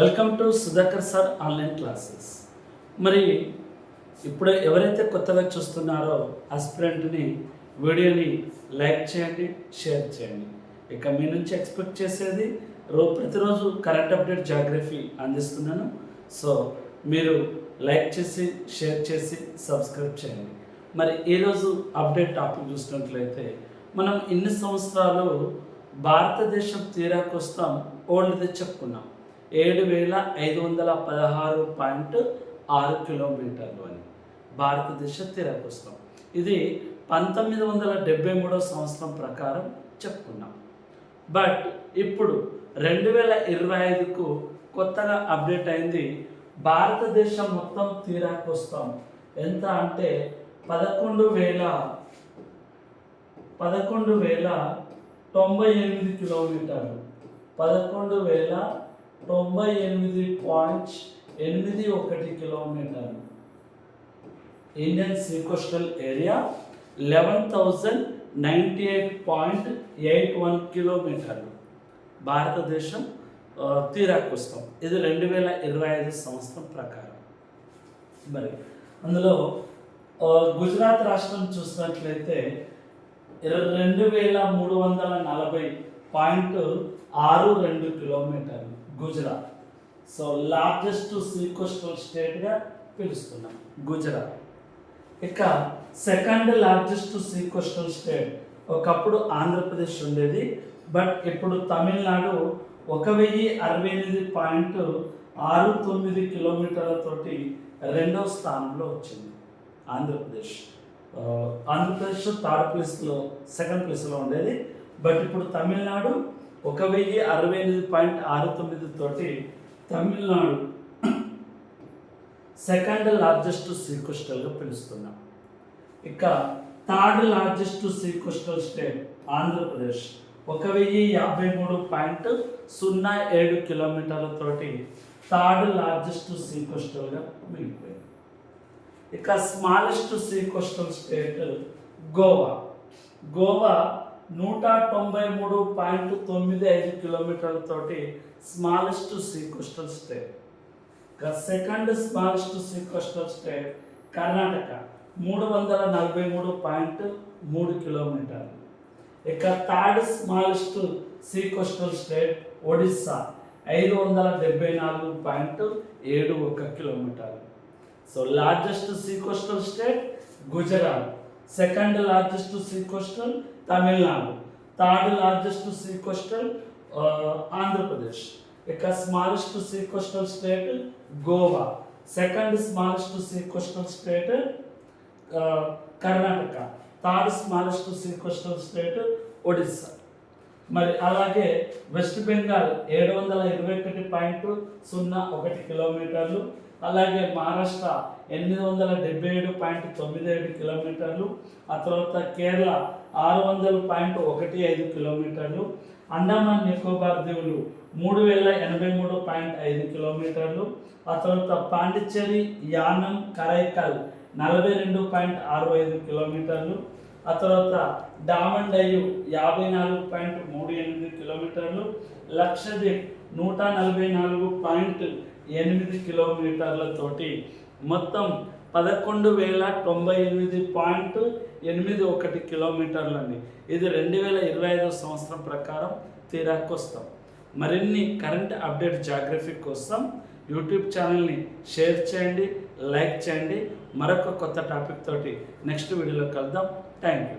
Welcome to Sudhakar sir online classes మరి ఇప్పుడు ఎవరైతే కొత్తగా చూస్తున్నారో అస్పిరెంట్ని వీడియోని లైక్ చేయండి షేర్ చేయండి. ఇక మీ నుంచి ఎక్స్పెక్ట్ చేసేది రో ప్రతిరోజు కరెంట్ అప్డేట్ జాగ్రఫీ అందిస్తున్నాను. సో మీరు లైక్ చేసి షేర్ చేసి సబ్స్క్రైబ్ చేయండి. మరి ఈరోజు అప్డేట్ టాపిక్ చూసినట్లయితే మనం ఇన్ని సంవత్సరాలు భారతదేశం తీరాకొస్తాం ఓల్డ్ది చెప్పుకున్నాం. ఏడు వేల ఐదు వందల పదహారు పాయింట్ ఆరు కిలోమీటర్లు అని భారతదేశ తీరాకొస్తాం ఇది పంతొమ్మిది వందల డెబ్బై మూడో సంవత్సరం ప్రకారం చెప్పుకున్నాం. బట్ ఇప్పుడు రెండు వేల ఇరవై ఐదుకు కొత్తగా అప్డేట్ అయింది భారతదేశం మొత్తం తీరాకొస్తాం ఎంత అంటే పదకొండు వేల పదకొండు వేల తొంభై ఎనిమిది కిలోమీటర్లు. పదకొండు వేల తొంభై ఎనిమిది పాయింట్ ఎనిమిది ఒకటి కిలోమీటర్లు Indian sea coastal area eleven thousand ninety eight point eight one కిలోమీటర్లు భారతదేశం ఆ, తీరాకొస్తాం. ఇది రెండు వేల ఇరవై ఐదు సంవత్సరం ప్రకారం. మరి అందులో గుజరాత్ రాష్ట్రం చూసినట్లయితే ఇరవై రెండు వేల మూడు వందల నలభై పాయింట్ ఆరు రెండు కిలోమీటర్లు. గుజరాత్. సో లార్జెస్ట్ సీ స్టేట్గా పిలుస్తున్నాం గుజరాత్. ఇక సెకండ్ లార్జెస్ట్ సీ స్టేట్ ఒకప్పుడు ఆంధ్రప్రదేశ్ ఉండేది. బట్ ఇప్పుడు తమిళనాడు ఒక వెయ్యి అరవై ఎనిమిది పాయింట్ ఆరు తొమ్మిది కిలోమీటర్లతోటి రెండవ స్థానంలో వచ్చింది ఆంధ్రప్రదేశ్. ఆంధ్రప్రదేశ్ థర్డ్ ప్లేస్లో సెకండ్ ప్లేస్లో ఉండేది. బట్ ఇప్పుడు తమిళనాడు ఒక వెయ్యి అరవై ఎనిమిది పాయింట్ ఆరు తొమ్మిది తోటి తమిళనాడు సెకండ్ లార్జెస్ట్ సీ కోస్టల్గా పిలుస్తున్నాం. ఇక third largest sea coastal state Andhra Pradesh. ఒక వెయ్యి యాభై మూడు పాయింట్ సున్నా ఏడు కిలోమీటర్లతోటి థర్డ్ లార్జెస్ట్ సీ కోస్టల్గా మిగిలిపోయింది. ఇక smallest sea coastal state Goa. Goa నూట తొంభై మూడు పాయింట్ తొమ్మిది ఐదు కిలోమీటర్లతోటి స్మాలెస్ట్ సీ కోస్టల్ స్టేట్. ఇక second smallest sea coastal state Karnataka మూడు వందల నలభై మూడు పాయింట్ మూడు కిలోమీటర్లు. ఇక third smallest sea coastal state Odisha ఐదు వందల డెబ్బై నాలుగు పాయింట్ ఏడు ఒక కిలోమీటర్లు. So largest sea coastal state Gujarat. Second largest sea coastal Tamil Nadu third largest sea coastal Andhra Pradesh ఇక smallest sea coastal state Goa second smallest sea coastal state Karnataka third smallest sea coastal state Odisha మరి అలాగే west Bengal ఏడు వందల ఇరవై ఒకటి point సున్నా ఒకటి కిలోమీటర్లు అలాగే మహారాష్ట్ర ఎనిమిది వందల డెబ్బై ఏడు పాయింట్ తొమ్మిది ఏడు కిలోమీటర్లు ఆ తర్వాత కేరళ ఆరు వందల పాయింట్ ఒకటి ఐదు కిలోమీటర్లు అండమాన్ నికోబార్ దీవులు మూడు వేల ఎనభై మూడు పాయింట్ ఐదు కిలోమీటర్లు ఆ తర్వాత పాండిచ్చేరి యానం కరైకల్ నలభై రెండు పాయింట్ ఆరు ఐదు కిలోమీటర్లు ఆ తర్వాత డామన్ డయ్యు యాభై నాలుగు పాయింట్ మూడు ఎనిమిది కిలోమీటర్లు లక్షద్వీప్ నూట నలభై నాలుగు పాయింట్ ఎనిమిది కిలోమీటర్లతోటి మొత్తం పదకొండు వేల తొంభై ఎనిమిది పాయింట్ ఎనిమిది ఒకటి కిలోమీటర్లు అండి ఇది రెండు వేల ఇరవై ఐదో సంవత్సరం ప్రకారం తీరాకొస్తాం. మరిన్ని కరెంట్ అప్డేట్ జాగ్రఫీ కోసం యూట్యూబ్ ఛానల్ని షేర్ చేయండి లైక్ చేయండి. మరొక కొత్త టాపిక్ తోటి నెక్స్ట్ వీడియోలో కలుద్దాం. Thank you